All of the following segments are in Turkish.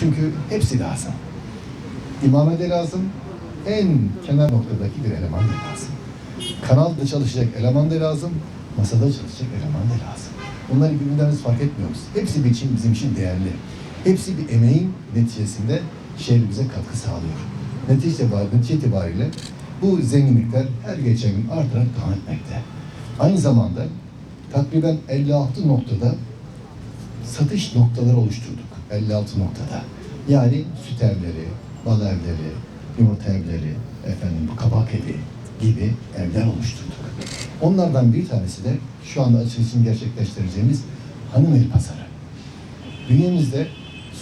Çünkü hepsi lazım. İmame de lazım, en kenar noktadaki bir eleman da lazım. Kanalda çalışacak eleman da lazım, masada çalışacak eleman da lazım. Bunları birbirinden biz fark etmiyoruz. Hepsi bir için, bizim için değerli. Hepsi bir emeğin neticesinde şehrimize katkı sağlıyor. Netice itibariyle, netice itibariyle bu zenginlikler her geçen gün artarak devam etmekte. Aynı zamanda takriben 56 noktada satış noktaları oluşturduk. 56 noktada. Yani süt evleri, bal evleri, yumurta evleri, efendim kabak evi gibi evler oluşturduk. Onlardan bir tanesi de şu anda açılışını gerçekleştireceğimiz Hanımeli Pazarı. Bünyemizde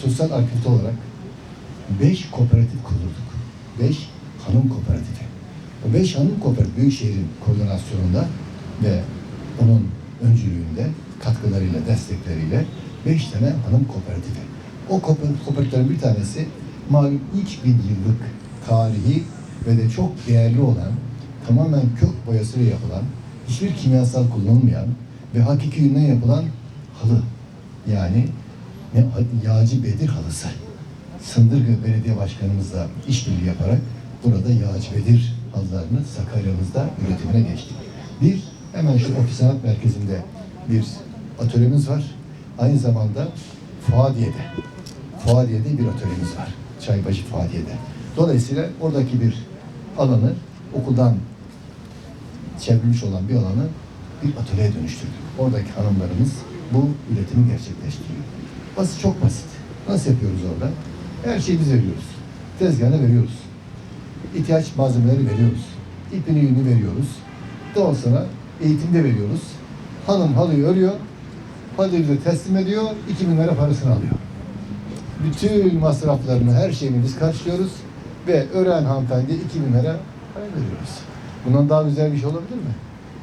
sosyal aktivite olarak beş kooperatif kurduk. Beş hanım kooperatifi. O beş hanım kooperatif Büyükşehir'in koordinasyonunda ve onun öncülüğünde katkılarıyla, destekleriyle beş tane hanım kooperatifi. O kooper- kooperatiflerin bir tanesi malum 3000 yıllık tarihi ve de çok değerli olan, tamamen kök boyasıyla yapılan, hiçbir kimyasal kullanılmayan ve hakiki yünden yapılan halı. Yani ne, yağcı Bedir halısı. Sındırgı Belediye Başkanımızla işbirliği yaparak burada Yağcı Bedir halılarını Sakarya'mızda üretimine geçtik. Bir, hemen şu ofis sanat merkezinde bir atölyemiz var. Aynı zamanda Fuadiye'de, Fuadiye'de bir atölyemiz var. Çaybaşı Fuadiye'de. Dolayısıyla oradaki bir alanı okuldan çevrilmiş olan bir alanı bir atölyeye dönüştürdük. Oradaki hanımlarımız bu üretimi gerçekleştiriyor. Basit, çok basit. Nasıl yapıyoruz orada? Her şeyi biz veriyoruz. Tezgahını veriyoruz. İhtiyaç malzemeleri veriyoruz. İpini yünü veriyoruz. Daha sonra eğitimde veriyoruz. Hanım halıyı örüyor. Bize teslim ediyor. 2000 lira parasını alıyor. Bütün masraflarını, her şeyini biz karşılıyoruz. Ve öğren hanımefendi 2000 lira para veriyoruz. Bundan daha güzel bir şey olabilir mi?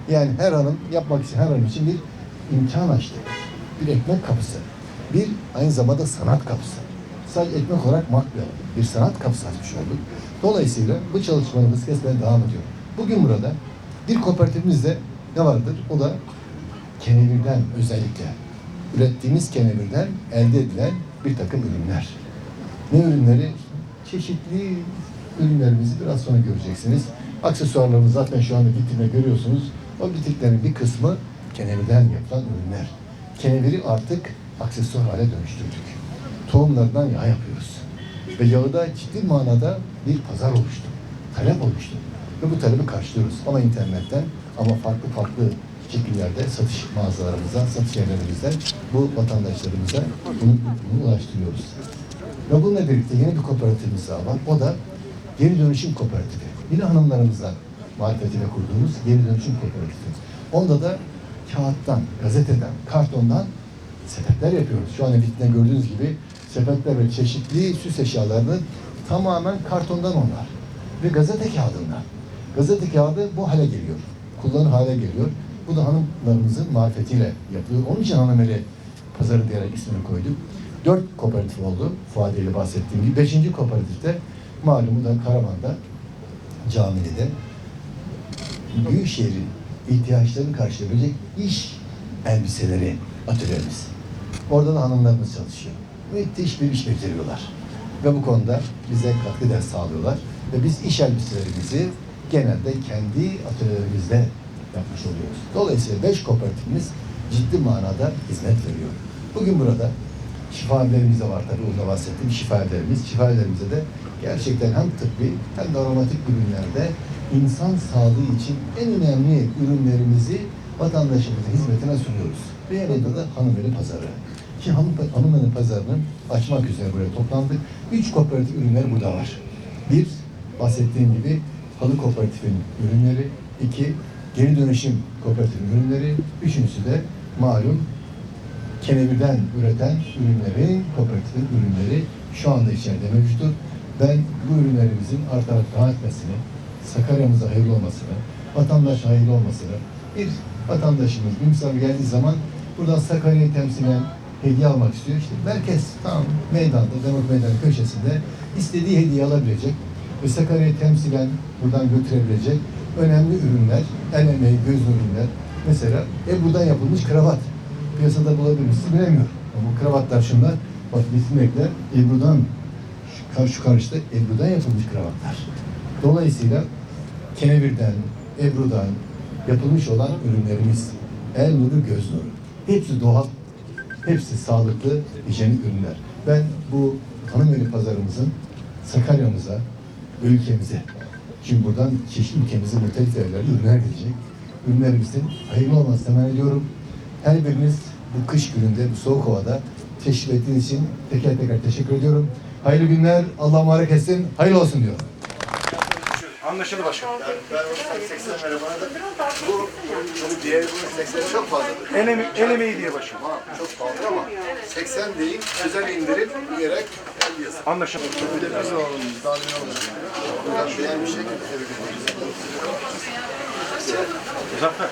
Yani her hanım yapmak için, her hanım için bir imkan açtı. Bir ekmek kapısı. Bir aynı zamanda sanat kapısı. Sadece ekmek olarak bakmayalım. Bir sanat kapısı açmış olduk. Dolayısıyla bu çalışmalarımız kesmeye devam ediyor. Bugün burada bir kooperatifimizde ne vardır? O da kenevirden özellikle ürettiğimiz kenevirden elde edilen bir takım ürünler. Ne ürünleri? Çeşitli ürünlerimizi biraz sonra göreceksiniz. Aksesuarlarımızı zaten şu anda vitrinde görüyorsunuz. O vitrinlerin bir kısmı kenevirden yapılan ürünler. Keneviri artık aksesuar hale dönüştürdük. Tohumlardan yağ yapıyoruz. Ve yağı da ciddi manada bir pazar oluştu. Talep oluştu. Ve bu talebi karşılıyoruz. Ama internetten ama farklı farklı şekillerde satış mağazalarımızdan, satış yerlerimizden bu vatandaşlarımıza bunu, bunu ulaştırıyoruz. Ve bununla birlikte yeni bir kooperatifimiz daha var. O da geri dönüşüm kooperatifi. Yine hanımlarımızla marifetiyle kurduğumuz geri dönüşüm kooperatifi. Onda da kağıttan, gazeteden, kartondan sepetler yapıyoruz. Şu an vitrinde gördüğünüz gibi sepetler ve çeşitli süs eşyalarını tamamen kartondan onlar. Ve gazete kağıdından. Gazete kağıdı bu hale geliyor. Kullanır hale geliyor. Bu da hanımlarımızın marifetiyle yapılıyor. Onun için hanımeli pazarı diyerek ismini koyduk. Dört kooperatif oldu. Fuade ile bahsettiğim gibi. Beşinci kooperatifte malumu da Karaman'da Camii'de Büyükşehir'in ihtiyaçlarını karşılayabilecek iş elbiseleri atölyemiz. Orada da hanımlarımız çalışıyor. Müthiş bir iş beceriyorlar. Ve bu konuda bize katkı ders sağlıyorlar. Ve biz iş elbiselerimizi genelde kendi atölyelerimizde yapmış oluyoruz. Dolayısıyla beş kooperatifimiz ciddi manada hizmet veriyor. Bugün burada şifa evlerimiz de var tabii. Orada bahsettiğim şifa evlerimiz. Şifa evlerimizde de gerçekten hem tıbbi hem de aromatik ürünlerde insan sağlığı için en önemli ürünlerimizi vatandaşımızın hizmetine sunuyoruz. Ve yanında da Hanımeli Pazarı. Ki hanım, Hanımeli Pazarı'nı açmak üzere buraya toplandık. Üç kooperatif ürünler burada var. Bir, bahsettiğim gibi halı kooperatifinin ürünleri. iki geri dönüşüm kooperatifinin ürünleri. Üçüncüsü de malum kenevirden üreten ürünlerin, kooperatifin ürünleri şu anda içeride mevcuttur. Ben bu ürünlerimizin artarak devam etmesini, Sakarya'mıza hayırlı olmasını, vatandaş hayırlı olmasını, bir vatandaşımız, bir misafir geldiği zaman buradan Sakarya'yı temsilen hediye almak istiyor. İşte merkez tam meydanda, Demok Meydan köşesinde istediği hediye alabilecek ve Sakarya'yı temsilen buradan götürebilecek önemli ürünler, el emeği, göz ürünler. Mesela Ebru'dan yapılmış kravat. Piyasada bulabilir misiniz bilemiyorum. Ama bu kravatlar şunlar Bak resimlerle Ebru'dan şu, kar- şu karşıda Ebru'dan yapılmış kravatlar. Dolayısıyla Kenevir'den, Ebru'dan yapılmış olan ürünlerimiz el nuru, göz nuru. Hepsi doğal, hepsi sağlıklı, hijyenik ürünler. Ben bu hanımeli pazarımızın Sakarya'mıza, ülkemize, şimdi buradan çeşitli ülkemize muhtelif yerlerde ürünler gelecek. Ürünlerimizin hayırlı olmasını temenni ediyorum. Her biriniz bu kış gününde, bu soğuk havada teşrif ettiğiniz için teker teker teşekkür ediyorum. Hayırlı günler, Allah mübarek etsin, hayırlı olsun diyorum. Anlaşıldı başkanım. Ben onu 80 lira bana da bu, bu diğer bunun 80 çok fazladır. El, eme- el emeği diye başkanım. Tamam çok pahalı ama 80 değil özel indirim diyerek diyorsun. Anlaşıldı. Bir de biz olalım, daha ne olur. Buradan beğen bir şey tebrik ediyoruz. Muzaffer.